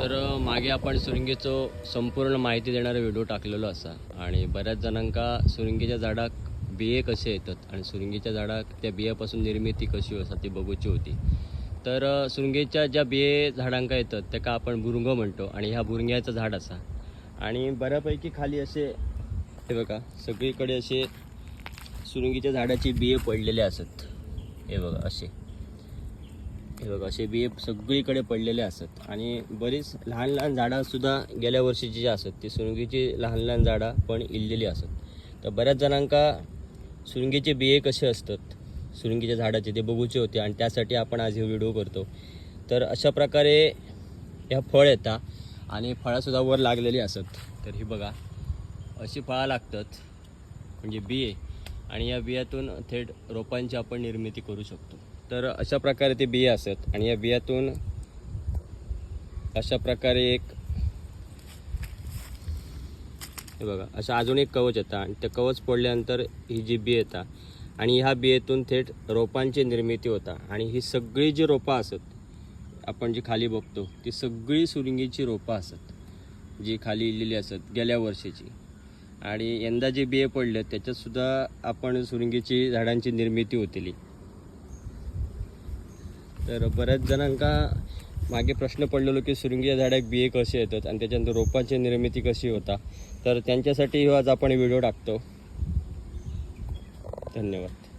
तर मागे आपण सुरिंगेचो संपूर्ण माहिती देणारा व्हिडिओ टाकलेलो असा. आणि बऱ्याच जणांका सुरिंगेच्या झाडाक बिये कसे येतात आणि सुरिंगेच्या झाडाक त्या बियापासून निर्मिती कशी असा ती बघूची होती. तर अ, सुरिंगेच्या ज्या बिये झाडांका येतात त्याका आपण बुरुंग म्हणतो आणि ह्या बुरंग्याचं झाड असा. आणि बऱ्यापैकी खाली असे हे बघा सगळीकडे असे सुरुंगीच्या झाडाची बिये पडलेले असत. हे बघा असे. हे बघा असे बिये सगळीकडे पडलेले असत. आणि बरीच लहान लहान झाडं सुद्धा गेल्या वर्षीची जी असत ती सुरंगीची लहान लहान झाडं पण इल्लेली असत. तर बऱ्याच जणांका सुरंगीचे बिये कसे असतात सुरंगीच्या झाडाचे ते बघूचे होते आणि त्यासाठी आपण आज हे व्हिडिओ करतो. तर अशा प्रकारे ह्या फळ येतात आणि फळासुद्धा वर लागलेली असत. तर ही बघा अशी फळं लागतात म्हणजे बिये. आणि या बियातून थेट रोपांची आपण निर्मिती करू शकतो. तर अशा प्रकारे ते बिया असतात. आणि या बियातून अशा प्रकारे एक हे बघा असं अजून एक कवच येतं. आणि ते कवच पडल्यानंतर ही जी बी येतात आणि ह्या बियेतून थेट रोपांची निर्मिती होता. आणि ही सगळी जी रोपं असत आपण जी खाली बघतो ती सगळी सुरिंगीची रोपं असत जी खाली इलेली असत गेल्या वर्षीची. आणि यंदा जे बिये पडले त्याच्यात सुद्धा आपण सुरिंगीची झाडांची निर्मिती होतेली. तर बऱ्याच जणांका मागे प्रश्न पडलेलो की सुरुंगीच्या झाडाक बिये कसे येतात आणि त्याच्यानंतर रोपांची निर्मिती कशी होता. तर त्यांच्यासाठी हो आज आपण व्हिडिओ टाकतो. धन्यवाद.